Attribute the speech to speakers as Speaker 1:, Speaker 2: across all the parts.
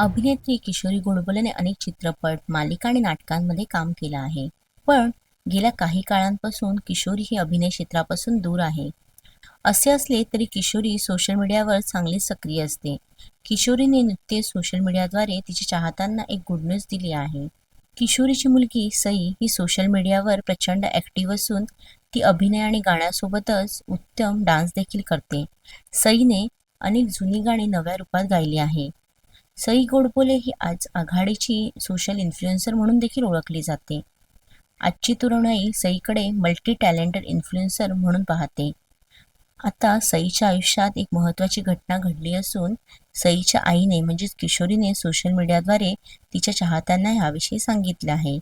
Speaker 1: अभिनेत्री किशोरी गोडबोलेने अनेक चित्रपट, मालिका आणि नाटकांमध्ये काम केलं आहे. पण गेल्या काही काळांपासून किशोरी ही अभिनय क्षेत्रापासून दूर आहे. असे असले तरी किशोरी सोशल मीडियावर चांगली सक्रिय असते. किशोरीने नृत्य सोशल मीडियाद्वारे तिच्या चाहत्यांना एक गुड न्यूज दिली आहे. किशोरीची मुलगी सई ही सोशल मीडियावर प्रचंड ॲक्टिव्ह असून ती अभिनय आणि गाण्यासोबतच उत्तम डान्स देखील करते. सईने अनेक जुनी गाणी नव्या रूपात गायली आहे. सई गोडबोले ही आज आघाडीची सोशल इन्फ्लुएन्सर म्हणून देखील ओळखली जाते. आजची तरुणाई सईकडे मल्टी टॅलेंटेड इन्फ्लुएन्सर म्हणून पाहते. आता सईच्या आयुष्यात एक महत्त्वाची घटना घडली असून सईच्या आईने म्हणजेच किशोरीने सोशल मीडियाद्वारे तिच्या चाहत्यांना याविषयी सांगितले आहे.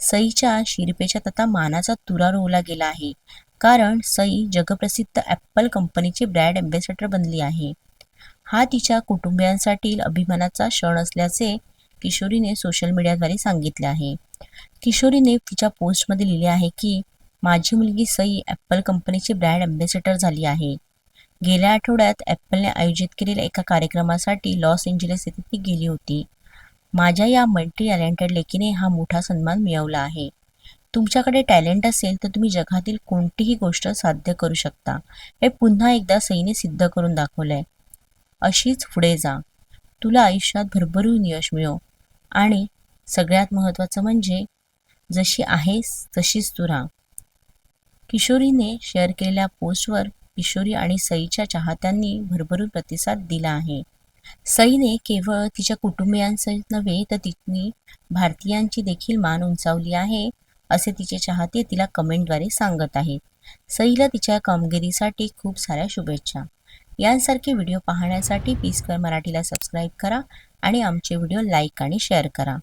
Speaker 1: सईच्या शिरपेच्या आता मानाचा तुरा रोवला गेला आहे. कारण सई जगप्रसिद्ध ॲपल कंपनीची ब्रँड अँबॅसेडर बनली आहे. हा तिच्या कुटुंबियांसाठी अभिमानाचा क्षण असल्याचे किशोरीने सोशल मीडियाद्वारे सांगितले आहे. किशोरीने तिच्या पोस्टमध्ये लिहिले आहे की, माझी मुलगी सई ॲपल कंपनीची ब्रँड अँबॅसेडर झाली आहे. गेल्या आठवड्यात ॲपलने आयोजित केलेल्या एका कार्यक्रमासाठी लॉस एंजलिस येथे ती गेली होती. माझ्या या मल्टी टॅलेंटेड लेकीने हा मोठा सन्मान मिळवला आहे. तुमच्याकडे टॅलेंट असेल तर तुम्ही जगातील कोणतीही गोष्ट साध्य करू शकता हे पुन्हा एकदा सईने सिद्ध करून दाखवलंय. अशीच पुढे जा. तुला आयुष्यात भरभरून यश मिळो आणि सगळ्यात महत्त्वाचं म्हणजे जशी आहेस तशीच तू राहा. किशोरीने शेअर केलेल्या पोस्टवर किशोरी आणि सईच्या चाहत्यांनी भरभरून प्रतिसाद दिला आहे. सईने केवळ तिच्या कुटुंबियांसहित नव्हे तर तिने भारतीयांची देखील मान उंचावली आहे असे तिचे चाहते तिला कमेंटद्वारे सांगत आहेत. सईला तिच्या कामगिरीसाठी खूप साऱ्या शुभेच्छा. यांसारखे व्हिडिओ पाहण्यासाठी पी स्क्वेअर मराठीला सबस्क्राईब करा आणि आमचे व्हिडिओ लाईक आणि शेअर करा.